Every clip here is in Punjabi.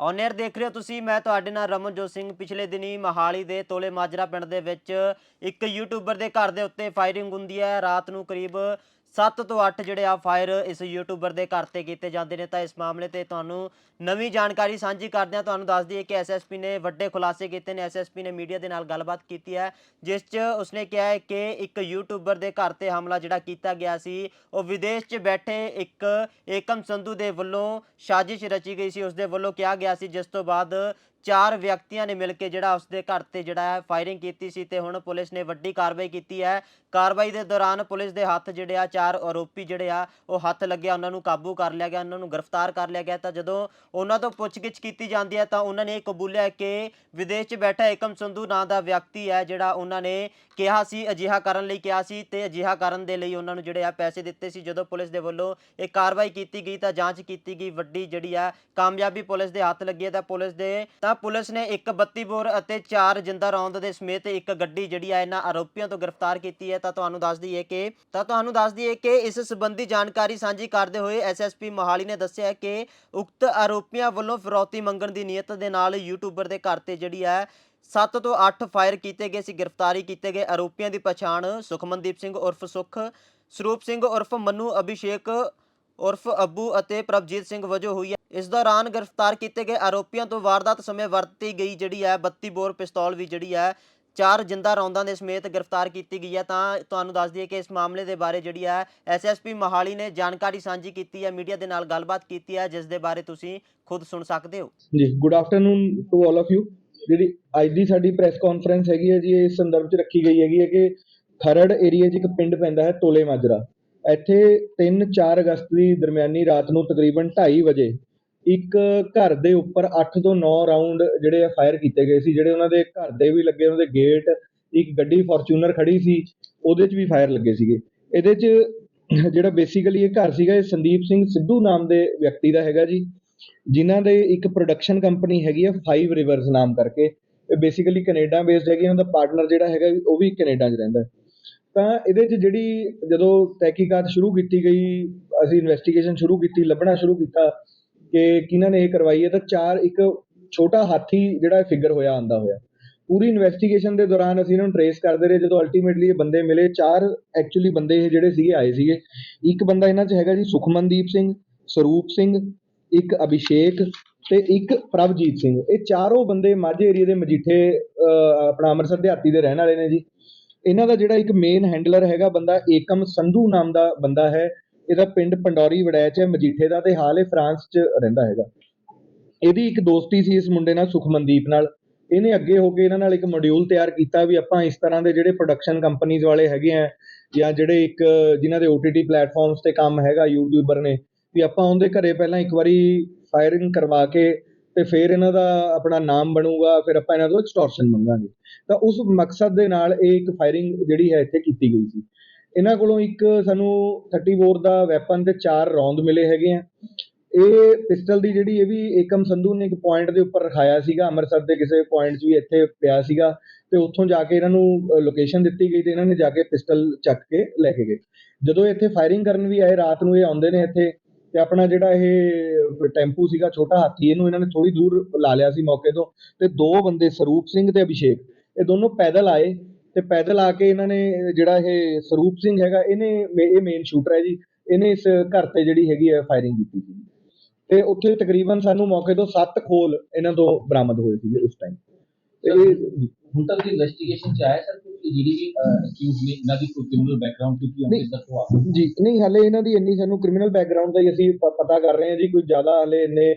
ਔਨੇਰ ਦੇਖ ਰਹੇ ਹੋ ਤੁਸੀਂ, ਮੈਂ ਤੁਹਾਡੇ ਨਾਲ ਰਮਨਜੋਤ ਸਿੰਘ। ਪਿਛਲੇ ਦਿਨੀ ਮਹਾਲੀ ਦੇ ਤੋਲੇ ਮਾਜਰਾ ਪਿੰਡ ਦੇ ਵਿੱਚ ਇੱਕ ਯੂਟਿਊਬਰ ਦੇ ਘਰ ਦੇ ਉੱਤੇ ਫਾਇਰਿੰਗ ਹੁੰਦੀ ਹੈ। ਰਾਤ ਨੂੰ ਕਰੀਬ 7 ਤੋਂ 8 ਜਿਹੜੇ ਆ ਫਾਇਰ ਇਸ ਯੂਟਿਊਬਰ ਦੇ ਘਰ ਤੇ ਕੀਤੇ ਜਾਂਦੇ ਨੇ, ਤਾਂ ਇਸ ਮਾਮਲੇ ਤੇ ਤੁਹਾਨੂੰ ਨਵੀਂ ਜਾਣਕਾਰੀ ਸਾਂਝੀ ਕਰਦੇ ਹਾਂ। ਤੁਹਾਨੂੰ ਦੱਸ ਦਈਏ ਕਿ ਐਸਐਸਪੀ ਨੇ ਵੱਡੇ ਖੁਲਾਸੇ ਕੀਤੇ ਨੇ। ਐਸਐਸਪੀ ਨੇ ਮੀਡੀਆ ਦੇ ਨਾਲ ਗੱਲਬਾਤ ਕੀਤੀ ਹੈ, ਜਿਸ 'ਚ ਉਸਨੇ ਕਿਹਾ ਹੈ ਕਿ ਇੱਕ ਯੂਟਿਊਬਰ ਦੇ ਘਰ ਤੇ ਹਮਲਾ ਜਿਹੜਾ ਕੀਤਾ ਗਿਆ ਸੀ, ਉਹ ਵਿਦੇਸ਼ 'ਚ ਬੈਠੇ ਇੱਕ ਏਕਮ ਸੰਧੂ ਦੇ ਵੱਲੋਂ ਸਾਜ਼ਿਸ਼ ਰਚੀ ਗਈ ਸੀ। ਉਸ ਦੇ ਵੱਲੋਂ ਕਿਹਾ ਗਿਆ ਸੀ, ਜਿਸ ਤੋਂ ਬਾਅਦ ਚਾਰ ਵਿਅਕਤੀਆਂ ਨੇ ਮਿਲ ਕੇ ਜਿਹੜਾ ਉਸਦੇ ਘਰ ਤੇ ਜਿਹੜਾ ਹੈ ਫਾਇਰਿੰਗ ਕੀਤੀ ਸੀ ਤੇ ਹੁਣ ਪੁਲਿਸ ਨੇ ਵੱਡੀ ਕਾਰਵਾਈ ਕੀਤੀ ਹੈ। ਕਾਰਵਾਈ ਦੇ ਦੌਰਾਨ ਪੁਲਿਸ ਦੇ ਹੱਥ ਜਿਹੜੇ ਆ ਚਾਰ ਆਰੋਪੀ ਜਿਹੜੇ ਆ, ਉਹ ਹੱਥ ਲੱਗਿਆ, ਉਹਨਾਂ ਨੂੰ ਕਾਬੂ ਕਰ ਲਿਆ ਗਿਆ, ਉਹਨਾਂ ਨੂੰ ਗ੍ਰਿਫਤਾਰ ਕਰ ਲਿਆ ਗਿਆ। ਤਾਂ ਜਦੋਂ ਉਹਨਾਂ ਤੋਂ ਪੁੱਛਗਿੱਛ ਕੀਤੀ ਜਾਂਦੀ ਹੈ, ਤਾਂ ਉਹਨਾਂ ਨੇ ਇਹ ਕਬੂਲਿਆ ਕਿ ਵਿਦੇਸ਼ 'ਚ ਬੈਠਾ ਏਕਮ ਸੰਧੂ ਨਾਂ ਦਾ ਵਿਅਕਤੀ ਹੈ, ਜਿਹੜਾ ਉਹਨਾਂ ਨੇ ਕਿਹਾ ਸੀ, ਅਜਿਹਾ ਕਰਨ ਲਈ ਕਿਹਾ ਸੀ ਤੇ ਅਜਿਹਾ ਕਰਨ ਦੇ ਲਈ ਉਹਨਾਂ ਨੂੰ ਜਿਹੜੇ ਆ ਪੈਸੇ ਦਿੱਤੇ ਸੀ। ਜਦੋਂ ਪੁਲਿਸ ਦੇ ਵੱਲੋਂ ਇਹ ਕਾਰਵਾਈ ਕੀਤੀ ਗਈ, ਤਾਂ ਜਾਂਚ ਕੀਤੀ ਗਈ, ਵੱਡੀ ਜਿਹੜੀ ਆ ਕਾਮਯਾਬੀ ਪੁਲਿਸ ਦੇ ਹੱਥ ਲੱਗੀ ਹੈ। ਤਾਂ ਪੁਲਿਸ ਦੇ ਤਾਂ ਪੁਲਿਸ ਨੇ ਇੱਕ 32 ਬੋਰ ਅਤੇ ਚਾਰ ਜਿੰਦਾ ਰੌਂਦ ਦੇ ਸਮੇਤ ਇੱਕ ਗੱਡੀ ਜਿਹੜੀ ਆ ਇਹਨਾਂ ਆਰੋਪੀਆਂ ਤੋਂ ਗ੍ਰਿਫਤਾਰ ਕੀਤੀ ਹੈ। ਤਾਂ ਤੁਹਾਨੂੰ ਦੱਸ ਦਈਏ ਕਿ ਤਾਂ ਤੁਹਾਨੂੰ ਦੱਸ ਦਈਏ ਕਿ ਇਸ ਸੰਬੰਧੀ ਜਾਣਕਾਰੀ ਸਾਂਝੀ ਕਰਦੇ ਹੋਏ ਐਸਐਸਪੀ ਮੋਹਾਲੀ ਨੇ ਦੱਸਿਆ ਕਿ ਉਕਤ ਆਰੋਪੀਆਂ ਵੱਲੋਂ ਫਿਰੌਤੀ ਮੰਗਣ ਦੀ ਨੀਅਤ ਦੇ ਨਾਲ ਯੂਟਿਊਬਰ ਦੇ ਘਰ ਤੇ ਜਿਹੜੀ ਹੈ 7 ਤੋਂ 8 ਫਾਇਰ ਕੀਤੇ ਗਏ ਸੀ, ਗ੍ਰਿਫਤਾਰੀ ਕੀਤੇ ਗਏ। ਆਰੋਪੀਆਂ ਦੀ ਪਛਾਣ ਸੁਖਮਨਦੀਪ ਸਿੰਘ ਉਰਫ ਸੁਖ, ਸਰੂਪ ਸਿੰਘ ਉਰਫ ਮੰਨੂ ਅਭਿਸ਼ੇਕ ਉਰਫ ਅੱਬੂ ਅਤੇ ਪ੍ਰਭਜੀਤ ਸਿੰਘ ਵਜੋਂ ਹੋਈ ਹੈ। ਇਸ ਦੌਰਾਨ ਗ੍ਰਿਫਤਾਰ ਕੀਤੇ ਗਏ ਆਰੋਪੀਆਂ ਤੋਂ ਵਾਰਦਾਤ ਸਮੇਂ ਵਰਤੀ ਗਈ ਜਿਹੜੀ ਹੈ 32 ਬੋਰ ਪਿਸਤੌਲ ਵੀ ਜਿਹੜੀ ਹੈ, ਚਾਰ ਜਿੰਦਾ ਰੌਂਦਾਂ ਦੇ ਸਮੇਤ ਗ੍ਰਿਫਤਾਰ ਕੀਤੀ ਗਈ ਹੈ। ਤਾਂ ਤੁਹਾਨੂੰ ਦੱਸ ਦਈਏ ਕਿ ਇਸ ਮਾਮਲੇ ਦੇ ਬਾਰੇ ਜਿਹੜੀ ਹੈ ਐਸਐਸਪੀ ਮਹਾਲੀ ਨੇ ਜਾਣਕਾਰੀ ਸਾਂਝੀ ਕੀਤੀ ਹੈ, ਮੀਡੀਆ ਦੇ ਨਾਲ ਗੱਲਬਾਤ ਕੀਤੀ ਹੈ, ਜਿਸ ਦੇ ਬਾਰੇ ਤੁਸੀਂ ਖੁਦ ਸੁਣ ਸਕਦੇ ਹੋ। ਜੀ, good afternoon to all of you. ਜਿਹੜੀ ਅੱਜ ਦੀ ਸਾਡੀ ਪ੍ਰੈਸ ਕਾਨਫਰੰਸ ਹੈਗੀ ਹੈ ਜੀ ਇਸ ਸੰਦਰਭ 'ਚ ਰੱਖੀ ਗਈ ਹੈਗੀ ਹੈ ਕਿ ਖਰੜ ਏਰੀਆ 'ਚ ਇੱਕ ਪਿੰਡ ਪੈਂਦਾ ਹੈ, ਤੋਲੇ ਮਾਜਰਾ। ਇੱਥੇ 3-4 ਅਗਸਤ ਦੀ ਦਰਮਿਆਨੀ ਰਾਤ ਨੂੰ ਤਕਰੀਬਨ 2:30 ਵਜੇ ਇੱਕ ਘਰ ਦੇ ਉੱਪਰ 8 ਤੋਂ 9 ਰਾਉਂਡ ਜਿਹੜੇ ਆ ਫਾਇਰ ਕੀਤੇ ਗਏ ਸੀ, ਜਿਹੜੇ ਉਹਨਾਂ ਦੇ ਘਰ ਦੇ ਵੀ ਲੱਗੇ, ਉਹਨਾਂ ਦੇ ਗੇਟ, ਇੱਕ ਗੱਡੀ ਫੋਰਚੂਨਰ ਖੜੀ ਸੀ, ਉਹਦੇ 'ਚ ਵੀ ਫਾਇਰ ਲੱਗੇ ਸੀਗੇ। ਇਹਦੇ 'ਚ ਜਿਹੜਾ ਬੇਸਿਕਲੀ ਇਹ ਘਰ ਸੀਗਾ, ਇਹ ਸੰਦੀਪ ਸਿੰਘ ਸਿੱਧੂ ਨਾਮ ਦੇ ਵਿਅਕਤੀ ਦਾ ਹੈਗਾ ਜੀ, ਜਿਨ੍ਹਾਂ ਦੇ ਇੱਕ ਪ੍ਰੋਡਕਸ਼ਨ ਕੰਪਨੀ ਹੈਗੀ ਆ ਫਾਈਵ ਰਿਵਰਸ ਨਾਮ ਕਰਕੇ। ਇਹ ਬੇਸਿਕਲੀ ਕੈਨੇਡਾ ਬੇਸਡ ਹੈਗੀ ਉਹਨਾਂ ਦਾ ਪਾਰਟਨਰ ਜਿਹੜਾ ਹੈਗਾ, ਉਹ ਵੀ ਕੈਨੇਡਾ 'ਚ ਰਹਿੰਦਾ। ਤਾਂ ਇਹਦੇ 'ਚ ਜਿਹੜੀ ਜਦੋਂ ਤਹਿਕੀਕਾਤ ਸ਼ੁਰੂ ਕੀਤੀ ਗਈ, ਅਸੀਂ ਇਨਵੈਸਟੀਗੇਸ਼ਨ ਸ਼ੁਰੂ ਕੀਤੀ, ਲੱਭਣਾ ਸ਼ੁਰੂ ਕੀਤਾ ਕਿ ਕਿਹਨਾਂ ਨੇ ਇਹ ਕਰਵਾਈ ਹੈ, ਤਾਂ ਚਾਰ, ਇੱਕ ਛੋਟਾ ਹਾਥੀ ਜਿਹੜਾ ਫਿਗਰ ਹੋਇਆ ਆਂਦਾ ਹੋਇਆ। ਪੂਰੀ ਇਨਵੈਸਟੀਗੇਸ਼ਨ ਦੇ ਦੌਰਾਨ ਅਸੀਂ ਇਹਨਾਂ ਨੂੰ ਟਰੇਸ ਕਰਦੇ ਰਹੇ, ਜਦੋਂ ਅਲਟੀਮੇਟਲੀ ਇਹ ਬੰਦੇ ਮਿਲੇ, ਚਾਰ ਐਕਚੁਅਲੀ ਬੰਦੇ ਇਹ ਜਿਹੜੇ ਸੀਗੇ, ਆਏ ਸੀਗੇ। ਇੱਕ ਬੰਦਾ ਇਹਨਾਂ 'ਚ ਹੈਗਾ ਜੀ ਸੁਖਮਨਦੀਪ ਸਿੰਘ, ਸਰੂਪ ਸਿੰਘ, ਇੱਕ ਅਭਿਸ਼ੇਕ ਤੇ ਇੱਕ ਪ੍ਰਭਜੀਤ ਸਿੰਘ। ਇਹ ਚਾਰੋਂ ਬੰਦੇ ਮਾਝੇ ਏਰੀਆ ਦੇ ਮਜੀਠੇ ਆਪਣਾ ਅੰਮ੍ਰਿਤਸਰ ਦਿਹਾਤੀ ਦੇ ਰਹਿਣ ਵਾਲੇ ਨੇ ਜੀ। ਇਹਨਾਂ ਦਾ ਜਿਹੜਾ ਇੱਕ ਮੇਨ ਹੈਂਡਲਰ ਹੈਗਾ ਬੰਦਾ ਏਕਮ ਸੰਧੂ ਨਾਮ ਦਾ ਬੰਦਾ ਹੈ। ਇਹਦਾ ਪਿੰਡ ਪੰਡੌਰੀ ਵੜੈਚ ਹੈ, ਮਜੀਠੇ ਦਾ ਤੇ ਹਾਲ ਇਹ ਫਰਾਂਸ 'ਚ ਰਹਿੰਦਾ ਹੈਗਾ। ਇਹਦੀ ਇੱਕ ਦੋਸਤੀ ਸੀ ਇਸ ਮੁੰਡੇ ਨਾਲ, ਸੁਖਮਨਦੀਪ ਨਾਲ। ਇਹਨੇ ਅੱਗੇ ਹੋ ਕੇ ਇਹਨਾਂ ਨਾਲ ਇੱਕ ਮੋਡਿਊਲ ਤਿਆਰ ਕੀਤਾ ਵੀ ਆਪਾਂ ਇਸ ਤਰ੍ਹਾਂ ਦੇ ਜਿਹੜੇ ਪ੍ਰੋਡਕਸ਼ਨ ਕੰਪਨੀਆਂ ਵਾਲੇ ਹੈਗੇ ਆ, ਜਾਂ ਜਿਹੜੇ ਇੱਕ ਜਿਨ੍ਹਾਂ ਦੇ OTT ਪਲੇਟਫਾਰਮਸ ਤੇ ਕੰਮ ਹੈਗਾ ਯੂਟਿਊਬਰ ਨੇ, ਵੀ ਆਪਾਂ ਉਹਦੇ ਘਰੇ ਪਹਿਲਾਂ ਇੱਕ ਵਾਰੀ ਫਾਇਰਿੰਗ ਕਰਵਾ ਕੇ ਤੇ ਫਿਰ ਇਹਨਾਂ ਦਾ ਆਪਣਾ ਨਾਮ ਬਣੂਗਾ, ਫਿਰ ਆਪਾਂ ਇਹਨਾਂ ਤੋਂ ਐਕਸਟੋਰਸ਼ਨ ਮੰਗਾਂਗੇ। ਤਾਂ ਉਸ ਮਕਸਦ ਦੇ ਨਾਲ ਇਹ ਇੱਕ ਫਾਇਰਿੰਗ ਜਿਹੜੀ ਹੈ ਇੱਥੇ ਕੀਤੀ ਗਈ ਸੀ। ਇਹਨਾਂ ਕੋਲੋਂ ਇੱਕ ਸਾਨੂੰ 30 ਬੋਰ ਦਾ ਵੈਪਨ ਤੇ ਚਾਰ ਰੌਂਦ ਮਿਲੇ ਹੈਗੇ ਆ। ਇਹ ਪਿਸਟਲ ਦੀ ਜਿਹੜੀ ਇਹ ਵੀ ਏਕਮ ਸੰਧੂ ਨੇ ਇੱਕ ਪੁਆਇੰਟ ਦੇ ਉੱਪਰ ਰਖਾਇਆ ਸੀਗਾ, ਅੰਮ੍ਰਿਤਸਰ ਦੇ ਕਿਸੇ ਪੁਆਇੰਟ 'ਚ ਵੀ ਇੱਥੇ ਪਿਆ ਸੀਗਾ। ਤੇ ਉੱਥੋਂ ਜਾ ਕੇ ਇਹਨਾਂ ਨੂੰ ਲੋਕੇਸ਼ਨ ਦਿੱਤੀ ਗਈ ਤੇ ਇਹਨਾਂ ਨੇ ਜਾ ਕੇ ਪਿਸਟਲ ਚੱਕ ਕੇ ਲੈ ਕੇ ਗਏ। ਜਦੋਂ ਇੱਥੇ ਫਾਇਰਿੰਗ ਕਰਨ ਵੀ ਆਏ, ਰਾਤ ਨੂੰ ਇਹ ਆਉਂਦੇ ਨੇ ਇੱਥੇ ਤੇ ਆਪਣਾ ਜਿਹੜਾ ਇਹ ਟੈਂਪੂ ਸੀਗਾ ਛੋਟਾ ਹਾਥੀ ਇਹਨੂੰ ਇਹਨਾਂ ਨੇ ਥੋੜੀ ਦੂਰ ਲਾ ਲਿਆ ਸੀ ਮੌਕੇ ਤੋਂ ਤੇ ਦੋ ਬੰਦੇ ਸਰੂਪ ਸਿੰਘ ਤੇ ਅਭਿਸ਼ੇਕ ਇਹ ਦੋਨੋਂ ਪੈਦਲ ਆਏ ਤੇ ਪੈਦਲ ਆ ਕੇ ਇਹਨਾਂ ਨੇ ਜਿਹੜਾ ਇਹ ਸਰੂਪ ਸਿੰਘ ਹੈਗਾ ਇਹਨੇ ਇਹ ਮੇਨ ਸ਼ੂਟਰ ਹੈ ਜੀ ਇਹਨੇ ਇਸ ਘਰ ਤੇ ਜਿਹੜੀ ਹੈਗੀ ਹੈ ਫਾਇਰਿੰਗ ਕੀਤੀ ਸੀ। ਤੇ ਉੱਥੇ ਤਕਰੀਬਨ ਸਾਨੂੰ ਮੌਕੇ ਤੋਂ 7 ਖੋਲ ਇਹਨਾਂ ਤੋਂ ਬਰਾਮਦ ਹੋਏ ਸੀਗੇ ਉਸ ਟਾਈਮ ਤੇ ਹੁਣ ਤੱਕ ਦੀ ਇਨਵੈਸਟੀਗੇਸ਼ਨ ਚ ਆਇਆ ਸਰ ਕਿ ਜਿਹੜੀ ਅਕਿਊਜ਼ ਨੇ ਇਹਨਾਂ ਦੀ ਕੋਈ ਕ੍ਰਿਮੀਨਲ ਬੈਕਗ੍ਰਾਉਂਡ ਕਿਉਂਕਿ ਨਹੀਂ। ਅੰਮ੍ਰਿਤਸਰ ਤੋਂ ਆ ਜੀ, ਨਹੀਂ, ਹਲੇ ਇਹਨਾਂ ਦੀ ਇੰਨੀ ਸਾਨੂੰ ਕ੍ਰਿਮੀਨਲ ਬੈਕਗ੍ਰਾਉਂਡ ਦਾ ਹੀ ਅਸੀਂ ਪਤਾ ਕਰ ਰਹੇ ਹਾਂ ਜੀ, ਕੋਈ ਜ਼ਿਆਦਾ ਹਲੇ ਇੰਨੇ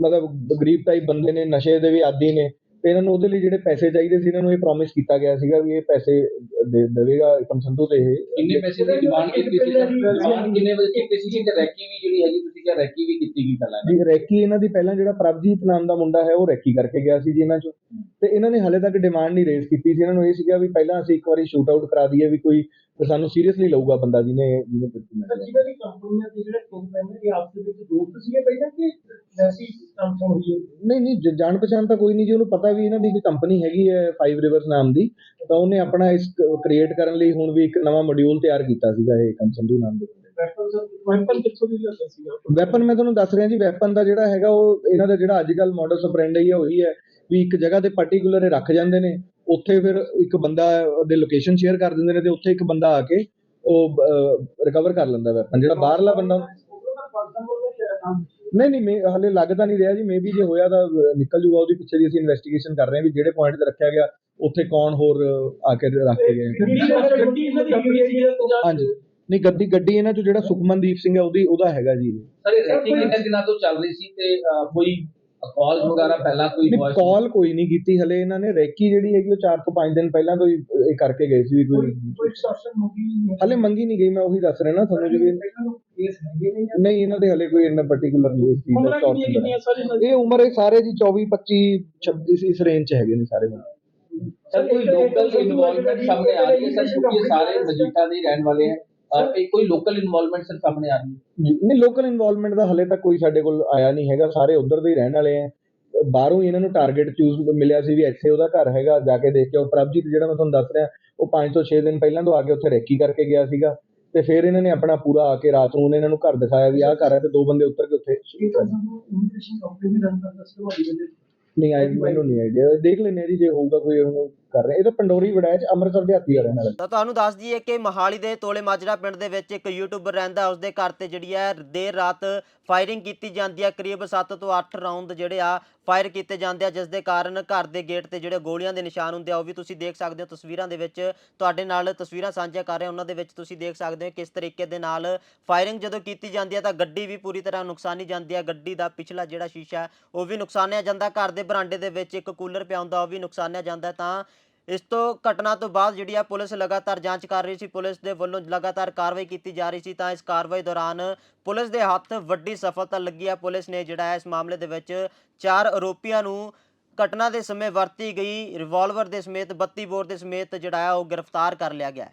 ਮਤਲਬ ਗਰੀਬ ਟਾਈਪ ਬੰਦੇ ਨੇ, ਨਸ਼ੇ ਦੇ ਵੀ ਆਦੀ ਨੇ ਤੇ ਇਹਨਾਂ ਨੂੰ ਉਹਦੇ ਲਈ ਜਿਹੜੇ ਪੈਸੇ ਚਾਹੀਦੇ ਸੀ ਇਹਨਾਂ ਨੂੰ ਇਹ ਪ੍ਰੋਮਿਸ ਕੀਤਾ ਗਿਆ ਸੀਗਾ ਵੀ ਇਹ ਪੈਸੇ ਦੇ ਦੇਵੇਗਾ ਇਕਮ ਸੰਧੂ ਤੇ ਇਹ ਕਿੰਨੇ ਪੈਸੇ ਦੀ ਡਿਮਾਂਡ ਕੀਤੀ ਸੀ? ਡਿਮਾਂਡ ਕਿੰਨੇ ਵਜੇ ਕੀਤੀ ਸੀ? ਕਿ ਰੈਕੀ ਵੀ ਜਿਹੜੀ ਹੈਗੀ ਤੁਸੀਂ ਕਿਹਾ ਰੈਕੀ ਵੀ ਕੀਤੀ ਗਈ ਪਹਿਲਾਂ। ਜੀ ਰੈਕੀ ਇਹਨਾਂ ਦੀ ਪਹਿਲਾਂ ਜਿਹੜਾ ਪ੍ਰਭਜੀਤ ਨਾਮ ਦਾ ਮੁੰਡਾ ਹੈ ਉਹ ਰੈਕੀ ਕਰਕੇ ਗਿਆ ਸੀ ਜੀ ਇਹਨਾਂ ਚੋਂ। ਤੇ ਇਹਨਾਂ ਨੇ ਹਲੇ ਤੱਕ ਡਿਮਾਂਡ ਨਹੀਂ ਰੇਜ਼ ਕੀਤੀ ਸੀ। ਇਹਨਾਂ ਨੂੰ ਇਹ ਸੀਗਾ ਵੀ ਪਹਿਲਾਂ ਅਸੀਂ ਇੱਕ ਵਾਰੀ ਸ਼ੂਟ ਆਊਟ ਕਰਾ ਦਈਏ ਵੀ ਕੋਈ ਤੇ ਸਾਨੂੰ ਸੀਰੀਅਸਲੀ ਲਊਗਾ ਬੰਦਾ ਜਿਹਨੇ ਜਿਹਨੇ ਪਿੱਛੇ ਕੰਪਨੀਆਂ ਦੇ ਜਿਹੜੇ ਟੀਮ ਮੈਂਬਰ ਇਹ ਆਪਸ ਦੇ ਵਿੱਚ ਦੋਸਤ ਸੀਗੇ ਪਹਿਲਾਂ ਕਿ ਵੈਸੀ ਕੰਪਨੀ ਹੋਈ ਹੈ ਨਹੀਂ ਨਹੀਂ ਜਾਣ ਪਛਾਣ ਤਾਂ ਕੋਈ ਨਹੀਂ ਜੀ। ਉਹਨੂੰ ਪਤਾ ਵੀ ਇਹਨਾਂ ਦੀ ਇੱਕ ਕੰਪਨੀ ਹੈਗੀ ਹੈ 5 ਰਿਵਰਸ ਨਾਮ ਦੀ। ਤਾਂ ਉਹਨੇ ਆਪਣਾ ਇਸ ਕ੍ਰੀਏਟ ਕਰਨ ਲਈ ਹੁਣ ਵੀ ਇੱਕ ਨਵਾਂ ਮੋਡਿਊਲ ਤਿਆਰ ਕੀਤਾ ਸੀਗਾ ਇਹ ਕੰਮ ਸੰਧੂ ਨਾਮ ਦੇ ਵੈਪਨ ਵੈਪਨ ਕਿੱਥੋਂ ਦੀ ਲਿਆਂਦਾ ਸੀਗਾ? ਵੈਪਨ ਮੈਂ ਤੁਹਾਨੂੰ ਦੱਸ ਰਿਹਾ ਜੀ ਵੈਪਨ ਦਾ ਜਿਹੜਾ ਹੈਗਾ ਉਹ ਇਹਨਾਂ ਦਾ ਜਿਹੜਾ ਅੱਜ ਕੱਲ ਮਾਡਲ ਸਪਰੈਂਡ ਹੈ ਉਹੀ ਹੈ ਵੀ ਇੱਕ ਜਗ੍ਹਾ ਤੇ ਪਾਰਟਿਕੂਲਰ ਰੱਖ ਜਾਂਦੇ ਨੇ। ਉੱਥੇ ਫਿਰ ਇੱਕ ਬੰਦਾ ਦੇ ਲੋਕੇਸ਼ਨ ਸ਼ੇਅਰ ਕਰ ਦਿੰਦੇ ਨੇ ਤੇ ਉੱਥੇ ਇੱਕ ਬੰਦਾ ਆ ਕੇ ਉਹ ਰਿਕਵਰ ਕਰ ਲੈਂਦਾ ਵੈਪਨ ਜਿਹੜਾ ਬਾਹਰਲਾ ਬੰਦਾ। ਨਹੀਂ ਨਹੀਂ ਮੈਂ ਹਲੇ ਲੱਗਦਾ ਨਹੀਂ ਰਿਹਾ ਜੀ ਮੇਬੀ ਜੇ ਹੋਇਆ ਤਾਂ ਨਿਕਲ ਜੂਗਾ ਉਹਦੀ ਪਿੱਛੇ ਦੀ ਅਸੀਂ ਇਨਵੈਸਟੀਗੇਸ਼ਨ ਕਰ ਰਹੇ ਹਾਂ ਵੀ ਜਿਹੜੇ ਪੁਆਇੰਟ ਤੇ ਰੱਖਿਆ ਗਿਆ ਉੱਥੇ ਕੌਣ ਹੋਰ ਆ ਕੇ ਰੱਖ ਕੇ ਗਏ। ਹਾਂਜੀ। ਨਹੀਂ ਗੱਡੀ ਗੱਡੀ ਇਹਨਾਂ ਚੋਂ ਜਿਹੜਾ ਸੁਖਮਨਦੀਪ ਸਿੰਘ ਹੈ ਉਹਦੀ ਉਹਦਾ ਹੈਗਾ ਜੀ। ਸਰ ਇਹ ਰੈਕੀ ਕਿੰਨੇ ਦਿਨਾਂ ਤੋਂ ਚੱਲ ਰਹੀ ਸੀ ਤੇ ਕੋਈ ਕਾਲ ਵਗੈਰਾ ਪਹਿਲਾਂ ਕੋਈ ਨਹੀਂ ਕਾਲ ਕੋਈ ਨਹੀਂ ਕੀਤੀ ਹਲੇ ਇਹਨਾਂ ਨੇ। ਰੈਕੀ ਜਿਹੜੀ ਹੈਗੀ ਉਹ 4 ਤੋਂ 5 ਦਿਨ ਪਹਿਲਾਂ ਤੋਂ ਹੀ ਇਹ ਕਰਕੇ ਗਏ ਸੀ ਵੀ ਕੋਈ ਕੋਈ ਐਕਸਟ੍ਰੈਕਸ਼ਨ ਮੁਕੀ ਨਹੀਂ ਹਲੇ ਮੰਗੀ ਨਹੀਂ ਗਈ ਮੈਂ ਉਹੀ ਦੱਸ ਰਿਹਾ ਨਾ ਤੁਹਾਨੂੰ ਜਿਵੇਂ ਨਹੀਂ ਇਹਨਾਂ ਦੇ ਹਲੇ ਕੋਈ ਇੰਨਾ ਪਾਰਟਿਕੂਲਰ ਨਹੀਂ ਇਸ ਚੀਜ਼ ਦਾ ਸਾਰੀ ਇਹ ਉਮਰ ਇਹ ਸਾਰੇ ਜੀ 24 25 26 ਇਸ ਰੇਂਜ ਚ ਹੈਗੇ ਨੇ ਸਾਰੇ ਬੰਦੇ। ਸਰ ਕੋਈ ਲੋਕਲ ਇਨਵੋਲਵਮੈਂਟ ਸਾਹਮਣੇ ਆ ਰਹੀ ਹੈ? ਸਰ ਕਿਉਂਕਿ ਇਹ ਸਾਰੇ ਮਜੀਠਾ ਦੇ ਹੀ ਰਹਿਣ ਵਾਲੇ ਹੈ ਅਹ, ਇਹ ਕੋਈ ਲੋਕਲ ਇਨਵੋਲਵਮੈਂਟ ਸਰ ਸਾਹਮਣੇ ਆ ਰਹੀ ਹੈ? ਨਹੀਂ ਲੋਕਲ ਇਨਵੋਲਵਮੈਂਟ ਦਾ ਹਲੇ ਤੱਕ ਕੋਈ ਸਾਡੇ ਕੋਲ ਆਇਆ ਨਹੀਂ ਹੈਗਾ। ਸਾਰੇ ਉਧਰ ਦੇ ਹੀ ਰਹਿਣ ਵਾਲੇ ਆ। ਬਾਹਰੋਂ ਹੀ ਇਹਨਾਂ ਨੂੰ ਟਾਰਗੇਟ ਚੂਜ਼ ਮਿਲਿਆ ਸੀ ਵੀ ਇੱਥੇ ਉਹਦਾ ਘਰ ਹੈਗਾ ਜਾ ਕੇ ਦੇਖ ਕੇ ਉਹ ਪ੍ਰਭਜੀਤ ਜਿਹੜਾ ਮੈਂ ਤੁਹਾਨੂੰ ਦੱਸ ਰਿਹਾ ਉਹ 5 ਤੋਂ 6 ਦਿਨ ਪਹਿਲਾਂ ਤੋਂ ਆ ਕੇ ਉੱਥੇ ਰੈਕੀ ਕਰਕੇ ਗਿਆ ਸੀਗਾ। ਤੇ ਫਿਰ ਇਹਨਾਂ ਨੇ ਆਪਣਾ ਪੂਰਾ ਆ ਕੇ ਰਾਤ ਨੂੰ ਉਹਨੇ ਇਹਨਾਂ ਨੂੰ ਘਰ ਦਿਖਾਇਆ ਵੀ ਆਹ ਘਰ ਹੈ ਤੇ ਦੋ ਬੰਦੇ ਉੱਤਰ ਕੇ ਉੱਥੇ ਇਹ ਤਾਂ ਸਾਨੂੰ ਇਮੀਗ੍ਰੇਸ਼ਨ ਕੰਪਨੀ ਵੀ ਰਨ ਕਰਦਾ ਸੀ ਨਹੀਂ ਆਈ ਮੈਨੂੰ ਨਹੀਂ ਆਈਡੀਆ। ਦੇਖ ਲੈਣੇ ਜੀ ਜੇ ਹੋਊਗਾ ਕੋਈ ਉਹਨੂੰ ਕਰ ਰਹੇ। ਇਹ ਤਾਂ ਪੰਡੋਰੀ ਵੜਾਇਆ ਅੰਮ੍ਰਿਤਸਰ ਦੇ ਹੱਥੀ ਰਹਿਣ ਵਾਲਾ ਤਾਂ ਤੁਹਾਨੂੰ ਦੱਸ ਦਈਏ ਕਿ ਮਹਾਲੀ ਦੇ ਤੋਲੇ ਮਾਜਰਾ ਪਿੰਡ ਦੇ ਵਿੱਚ ਇੱਕ ਯੂਟਿਊਬਰ ਰਹਿੰਦਾ ਉਸ ਦੇ ਘਰ ਤੇ ਜਿਹੜੀ ਹੈ ਦੇਰ ਰਾਤ ਫਾਇਰਿੰਗ ਕੀਤੀ ਜਾਂਦੀ ਹੈ। ਕਰੀਬ 7 ਤੋਂ 8 ਰਾਉਂਡ ਜਿਹੜੇ ਆ ਫਾਇਰ ਕੀਤੇ ਜਾਂਦੇ ਆ ਜਿਸ ਦੇ ਕਾਰਨ ਘਰ ਦੇ ਗੇਟ ਤੇ ਜਿਹੜੇ ਗੋਲੀਆਂ ਦੇ ਨਿਸ਼ਾਨ ਹੁੰਦੇ ਆ, ਉਹ ਵੀ ਤੁਸੀਂ ਦੇਖ ਸਕਦੇ ਹੋ। ਤਸਵੀਰਾਂ ਦੇ ਵਿੱਚ ਤੁਹਾਡੇ ਨਾਲ ਤਸਵੀਰਾਂ ਸਾਂਝਾ ਕਰ ਰਹੇ। ਉਹਨਾਂ ਦੇ ਵਿੱਚ ਤੁਸੀਂ ਦੇਖ ਸਕਦੇ ਹੋ ਕਿਸ ਤਰੀਕੇ ਦੇ ਨਾਲ ਫਾਇਰਿੰਗ ਜਦੋਂ ਕੀਤੀ ਜਾਂਦੀ ਹੈ, ਤਾਂ ਗੱਡੀ ਵੀ ਪੂਰੀ ਤਰ੍ਹਾਂ ਨੁਕਸਾਨੀ ਜਾਂਦੀ ਹੈ। ਗੱਡੀ ਦਾ ਪਿਛਲਾ ਜਿਹੜਾ ਸ਼ੀਸ਼ਾ, ਉਹ ਵੀ ਨੁਕਸਾਨਿਆ ਜਾਂਦਾ। ਘਰ ਦੇ ਬਰਾਂਡੇ ਦੇ ਵਿੱਚ ਇੱਕ ਕੂਲਰ ਪਿਆ ਹੁੰਦਾ, ਉਹ ਵੀ ਨੁਕਸਾਨਿਆ ਜਾਂਦਾ। ਤਾਂ ਇਸ ਤੋਂ ਘਟਨਾ ਤੋਂ ਬਾਅਦ ਜਿਹੜੀ ਆ ਪੁਲਿਸ ਲਗਾਤਾਰ ਜਾਂਚ ਕਰ ਰਹੀ ਸੀ, ਪੁਲਿਸ ਦੇ ਵੱਲੋਂ ਲਗਾਤਾਰ ਕਾਰਵਾਈ ਕੀਤੀ ਜਾ ਰਹੀ ਸੀ, ਤਾਂ ਇਸ ਕਾਰਵਾਈ ਦੌਰਾਨ ਪੁਲਿਸ ਦੇ ਹੱਥ ਵੱਡੀ ਸਫਲਤਾ ਲੱਗੀ ਆ। ਪੁਲਿਸ ਨੇ ਜਿਹੜਾ ਹੈ ਇਸ ਮਾਮਲੇ ਦੇ ਵਿੱਚ ਚਾਰ ਆਰੋਪੀਆਂ ਨੂੰ ਘਟਨਾ ਦੇ ਸਮੇਂ ਵਰਤੀ ਗਈ, ਰਿਵਾਲਵਰ ਦੇ ਸਮੇਤ 32 ਬੋਰ ਦੇ ਸਮੇਤ ਜਿਹੜਾ ਆ ਉਹ ਗ੍ਰਿਫਤਾਰ ਕਰ ਲਿਆ ਗਿਆ।